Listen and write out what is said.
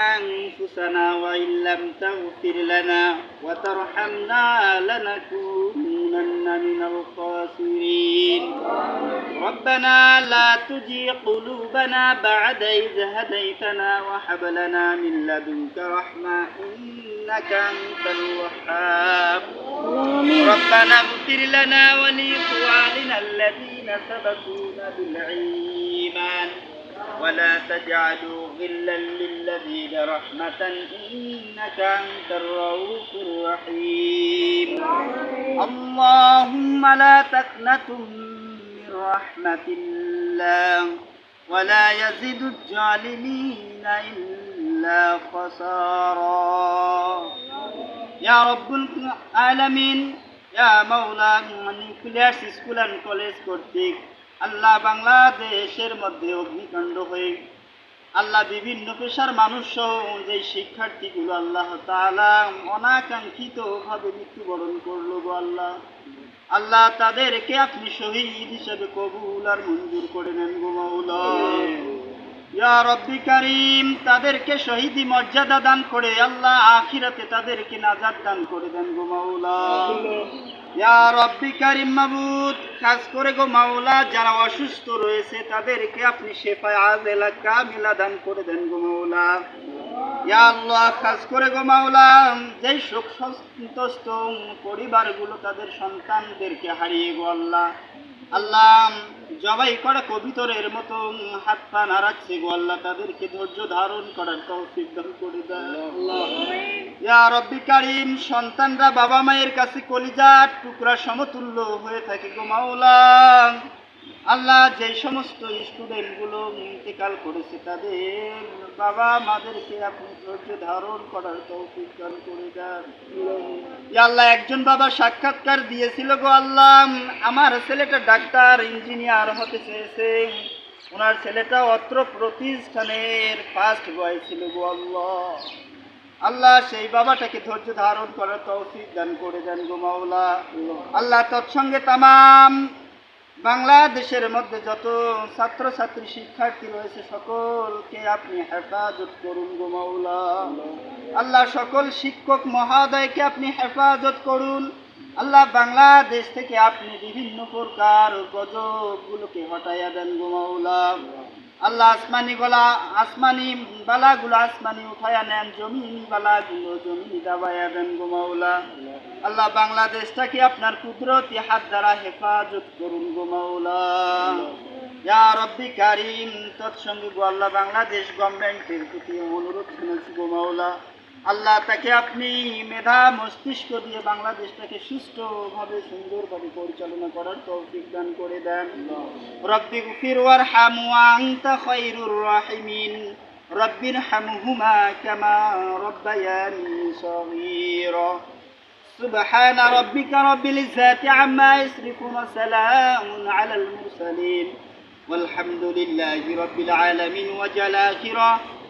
أنفسنا وإن لم تغفر لنا وترحمنا لنكونن من الخاسرين. ربنا لا تزغ قلوبنا بعد إذ هديتنا وهب لنا من لدنك رحمة إنك أنت الوهاب. ربنا اغفر لنا ولإخواننا الذين سبقونا بالإيمان. ولا تجعلوا غلا للذين رحمة إنك أنت الرؤوف الرحيم اللهم لا تقنطوا من رحمة الله ولا يزيد الظالمين إلا خسارا يا رب العالمين يا مولا nuclear school and college কর্তৃক আল্লাহ বাংলাদেশের মধ্যে অগ্নিকাণ্ড হয়ে আল্লাহ বিভিন্ন পেশার মানুষ সহ যে শিক্ষার্থীগুলো আল্লাহ তালা অনাকাঙ্ক্ষিত ভাবে মৃত্যুবরণ করল গো আল্লাহ। আল্লাহ তাদেরকে আপনি শহীদ হিসেবে কবুল আর মঞ্জুর করে নেন গো মাওলা। ইয়া রব্বি কারিম, তাদেরকে শহীদি মর্যাদা দান করে, আল্লাহ আখিরাতে তাদেরকে নাজাত দান করে দেন গো মাওলা। ইয়া রব্বি কারিম করে গো মাওলা, যারা অসুস্থ রয়েছে, তাদেরকে আপনি শেফায় আজেলা কামিলা দান করে দেন গো মাওলা। ইয়া আল্লাহ, কাজ করে গো মাওলা, যেই শোক সন্তস্ত পরিবারগুলো তাদের সন্তানদেরকে হারিয়ে গো আল্লাহ। আল্লাহ জবাই করা কবিতরের মতো হাত পা নাড়াচ্ছে গো আল্লাহ, তাদেরকে ধৈর্য ধারণ করার তৌফিক দান করে দেয় ইয়া রব্বি কারিম, সন্তানরা বাবা মায়ের কাছে কলিজার টুকরা সমতুল্য হয়ে থাকে গো মাওলা। আল্লাহ যে সমস্ত স্টুডেন্টগুলো ইন্তেকাল করেছে, তাদের বাবা মাদেরকে আপনি ধৈর্য ধারণ করার তৌফিক দান করে দেন। আল্লাহ একজন বাবা সাক্ষাৎকার দিয়েছিল গো আল্লাহ। আমার ছেলেটা ডাক্তার, ইঞ্জিনিয়ার হতে চেয়েছে। ওনার ছেলেটা অত্র প্রতিষ্ঠানের ফার্স্ট বয় ছিল গো আল্লাহ। আল্লাহ সেই বাবাটাকে ধৈর্য ধারণ করার তৌফিক দান করে দেন গো মাওলা। আল্লাহ তৎসঙ্গে তামাম বাংলাদেশের মধ্যে যত ছাত্রছাত্রী, শিক্ষার্থী রয়েছে, সকলকে আপনি হেফাজত করুন গো মাওলা। আল্লাহ সকল শিক্ষক মহাদয়কে আপনি হেফাজত করুন। আল্লাহ বাংলাদেশ থেকে আপনি বিভিন্ন প্রকার গজবগুলোকে হটাইয়া দেন গো মাওলা। আল্লাহ আসমানি গলা, আসমানি বালাগুলো আসমানি উঠাইয়া নেন, জমিনি বালাগুলো জমিনি দাবাইয়া দেন গোমাউলা আল্লাহ বাংলাদেশটাকে আপনার কুদরতি হাত দ্বারা হেফাজত করুন গোমাউলা রব্বি কারিম, তৎসঙ্গে গো আল্লাহ বাংলাদেশ গভর্নমেন্টের প্রতি অনুরোধ শুনেছি গো মাওলা। আল্লাহ তাকে আপনি মেধা মস্তিষ্ক দিয়ে বাংলাদেশটাকে সুষ্ঠুভাবে সুন্দরভাবে পরিচালনা করার তৌফিক দান করে দেন রব্বি গুফির ওয়ার হামু আংতা খৈরুর রাহিমিন রব্বির হামহুমা কামা রব্বায়ানি সগীরা سبحان ربك رب العزة عما يصرفون وسلام على المرسلين والحمد لله رب العالمين وجل آخرة